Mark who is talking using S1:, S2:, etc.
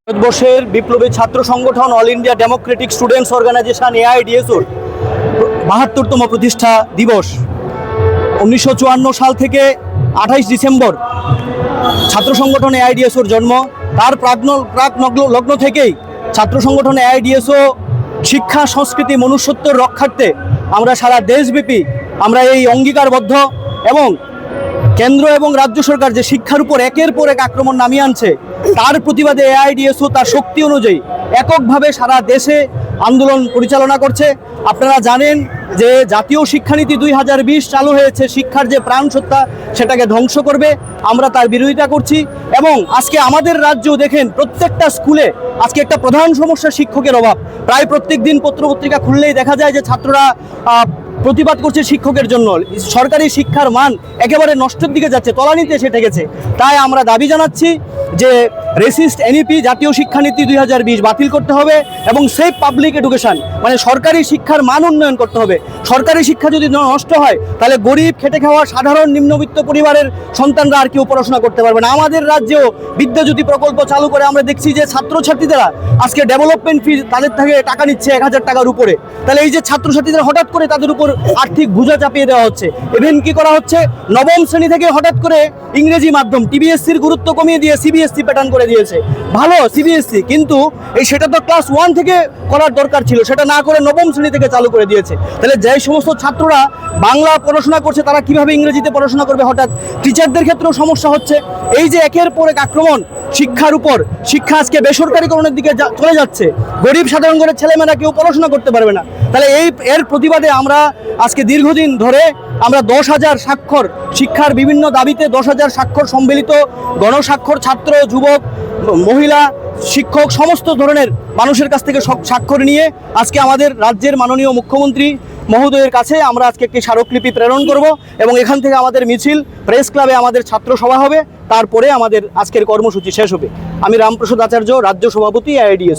S1: ভারতবর্ষের বিপ্লবী ছাত্র সংগঠন All India Democratic Students Organisation এআইডিএসওর বাহাত্তরতম প্রতিষ্ঠা দিবস। উনিশশো চুয়ান্ন সাল থেকে আঠাইশ ডিসেম্বর ছাত্র সংগঠন এআইডিএসওর জন্ম। তার প্রাগ্ন প্রাক লগ্ন থেকেই ছাত্র সংগঠন এআইডিএসও শিক্ষা, সংস্কৃতি, মনুষ্যত্ব রক্ষার্থে আমরা সারা দেশব্যাপী আমরা এই অঙ্গীকারবদ্ধ এবং কেন্দ্র এবং রাজ্য সরকার যে শিক্ষার উপর একের পর এক আক্রমণ নামিয়ে আনছে, তার প্রতিবাদে এআইডিএসও তার শক্তি অনুযায়ী এককভাবে সারা দেশে আন্দোলন পরিচালনা করছে। আপনারা জানেন যে জাতীয় শিক্ষানীতি দুই হাজার বিশ চালু হয়েছে, শিক্ষার যে প্রাণ সত্তা সেটাকে ধ্বংস করবে। আমরা তার বিরোধিতা করছি এবং আজকে আমাদের রাজ্য দেখেন প্রত্যেকটা স্কুলে আজকে একটা প্রধান সমস্যা শিক্ষকের অভাব। প্রায় প্রত্যেক দিন পত্রপত্রিকা খুললেই দেখা যায় যে ছাত্ররা প্রতিবাদ করছে শিক্ষকের জন্য। সরকারি শিক্ষার মান একেবারে নষ্টের দিকে যাচ্ছে, তলানিতে এসে ঠেকেছে। তাই আমরা দাবি জানাচ্ছি যে রেসিস্ট এনইপি জাতীয় শিক্ষানীতি দুই হাজার বিশ বাতিল করতে হবে এবং সেফ পাবলিক এডুকেশন মানে সরকারি শিক্ষার মান উন্নয়ন করতে হবে। সরকারি শিক্ষা যদি নষ্ট হয়, তাহলে গরিব, খেটে খাওয়া, সাধারণ, নিম্নবিত্ত পরিবারের সন্তানরা আর কেউ পড়াশোনা করতে পারবে না। আমাদের রাজ্যেও বিদ্যাজ্যোতি প্রকল্প চালু করে আমরা দেখছি যে ছাত্রছাত্রীরা আজকে ডেভেলপমেন্ট ফি তাদের থেকে টাকা নিচ্ছে এক হাজার টাকার উপরে। তাহলে এই যে ছাত্রছাত্রীদের হঠাৎ করে তাদের উপর আর্থিক বোঝা চাপিয়ে দেওয়া হচ্ছে ইভেন কি করা হচ্ছে? নবম শ্রেণি থেকে হঠাৎ করে ইংরেজি মাধ্যম টিবিএসসির গুরুত্ব কমিয়ে দিয়ে সিবিএসসি প্যাটার্ন করে দিয়েছে। ভালো সিবিএসসি কিন্তু এই সেটা তো ক্লাস ওয়ান থেকে করার দরকার ছিল, সেটা না করে নবম শ্রেণি থেকে চালু করে দিয়েছে। তাহলে যে সমস্ত ছাত্ররা বাংলা পড়াশোনা করছে, তারা কীভাবে ইংরেজিতে পড়াশোনা করবে? হঠাৎ টিচারদের ক্ষেত্রেও সমস্যা হচ্ছে। এই যে একের পর এক আক্রমণ শিক্ষার উপর, শিক্ষা আজকে বেসরকারীকরণের দিকে চলে যাচ্ছে। গরিব সাধারণ ঘরের ছেলেমেয়েরা কেউ পড়াশোনা করতে পারবে না। তাহলে এই, এর প্রতিবাদে আমরা আজকে দীর্ঘদিন ধরে আমরা দশ হাজার স্বাক্ষর, শিক্ষার বিভিন্ন দাবিতে দশ হাজার স্বাক্ষর সম্মিলিত গণস্বাক্ষর ছাত্র যুবক, মহিলা, শিক্ষক, সমস্ত ধরনের মানুষের কাছ থেকে সব স্বাক্ষর নিয়ে আজকে আমাদের রাজ্যের মাননীয় মুখ্যমন্ত্রী মহোদয়ের কাছে আমরা আজকে একটি স্মারকলিপি প্রেরণ করব এবং এখান থেকে আমাদের মিছিল, প্রেস ক্লাবে আমাদের ছাত্র সভা হবে। তারপরে আমাদের আজকের কর্মসূচি শেষ হবে। আমি রামপ্রসাদ আচার্য, রাজ্য সভাপতি, আইডিএস।